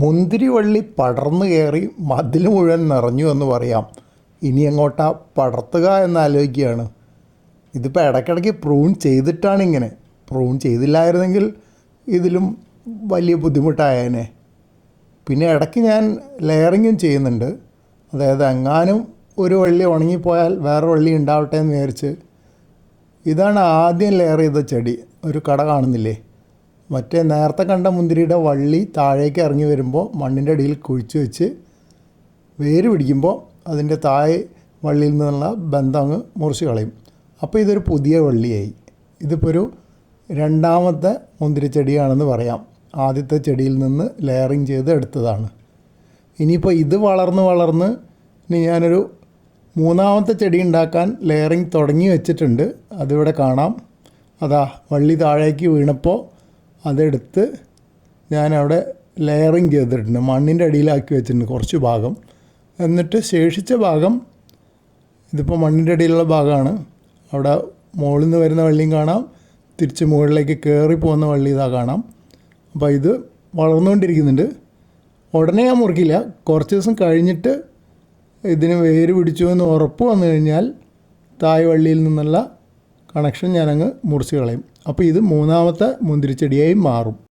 മുന്തിരി വള്ളി പടർന്നു കയറി മതിൽ മുഴുവൻ നിറഞ്ഞു എന്ന് പറയാം. ഇനി എങ്ങോട്ടാ പടർത്തുക എന്നാലോചിക്കുകയാണ്. ഇതിപ്പോൾ ഇടയ്ക്കിടയ്ക്ക് പ്രൂൺ ചെയ്തിട്ടാണ് ഇങ്ങനെ പ്രൂൺ ചെയ്തില്ലായിരുന്നെങ്കിൽ ഇതിലും വലിയ ബുദ്ധിമുട്ടായേനെ. പിന്നെ ഇടയ്ക്ക് ഞാൻ ലെയറിങ്ങും ചെയ്യുന്നുണ്ട്. അതായത് എങ്ങാനും ഒരു വള്ളി ഉണങ്ങിപ്പോയാൽ വേറെ വള്ളി ഉണ്ടാവട്ടെ എന്ന് വിചാരിച്ച്. ഇതാണ് ആദ്യം ലെയർ ചെയ്ത ചെടി. ഒരു കട കാണുന്നില്ലേ? മറ്റേ നേരത്തെ കണ്ട മുന്തിരിയുടെ വള്ളി താഴേക്ക് ഇറങ്ങി വരുമ്പോൾ മണ്ണിന്റെ അടിയിൽ കുഴിച്ച് വെച്ച് വേര് പിടിക്കുമ്പോൾ അതിന്റെ താഴെ വള്ളിയിൽ നിന്നുള്ള ബന്ധം അങ്ങ് മുറിച്ച് കളയും. അപ്പോൾ ഇതൊരു പുതിയ വള്ളിയായി. ഇതിപ്പോൾ ഒരു രണ്ടാമത്തെ മുന്തിരിച്ചെടിയാണെന്ന് പറയാം. ആദ്യത്തെ ചെടിയിൽ നിന്ന് ലെയറിങ് ചെയ്ത് എടുത്തതാണ്. ഇനിയിപ്പോൾ ഇത് വളർന്ന് വളർന്ന് ഇനി ഞാനൊരു മൂന്നാമത്തെ ചെടി ഉണ്ടാക്കാൻ ലെയറിങ് തുടങ്ങി വെച്ചിട്ടുണ്ട്. അതിവിടെ കാണാം. അതാ വള്ളി താഴേക്ക് വീണപ്പോൾ അതെടുത്ത് ഞാനവിടെ ലെയറിങ് ചെയ്തിട്ടുണ്ട്. മണ്ണിന്റെ അടിയിലാക്കി വെച്ചിട്ടുണ്ട് കുറച്ച് ഭാഗം. എന്നിട്ട് ശേഷിച്ച ഭാഗം ഇതിപ്പോൾ മണ്ണിന്റെ അടിയിലുള്ള ഭാഗമാണ്. അവിടെ മുകളിൽ നിന്ന് വരുന്ന വള്ളിയും കാണാം. തിരിച്ച് മുകളിലേക്ക് കയറി പോകുന്ന വള്ളി ഇതാ കാണാം. അപ്പോൾ ഇത് വളർന്നുകൊണ്ടിരിക്കുന്നുണ്ട്. ഉടനെ ഞാൻ മുറിക്കില്ല കുറച്ച് ദിവസം കഴിഞ്ഞിട്ട് ഇതിന് വേര് പിടിച്ചു എന്ന് ഉറപ്പ് വന്നു കഴിഞ്ഞാൽ തായ് വള്ളിയിൽ നിന്നുള്ള കണക്ഷൻ ഞാനങ്ങ് മുറിച്ച് കളയും. അപ്പോൾ ഇത് മൂന്നാമത്തെ മുന്തിരിച്ചെടിയായി മാറും.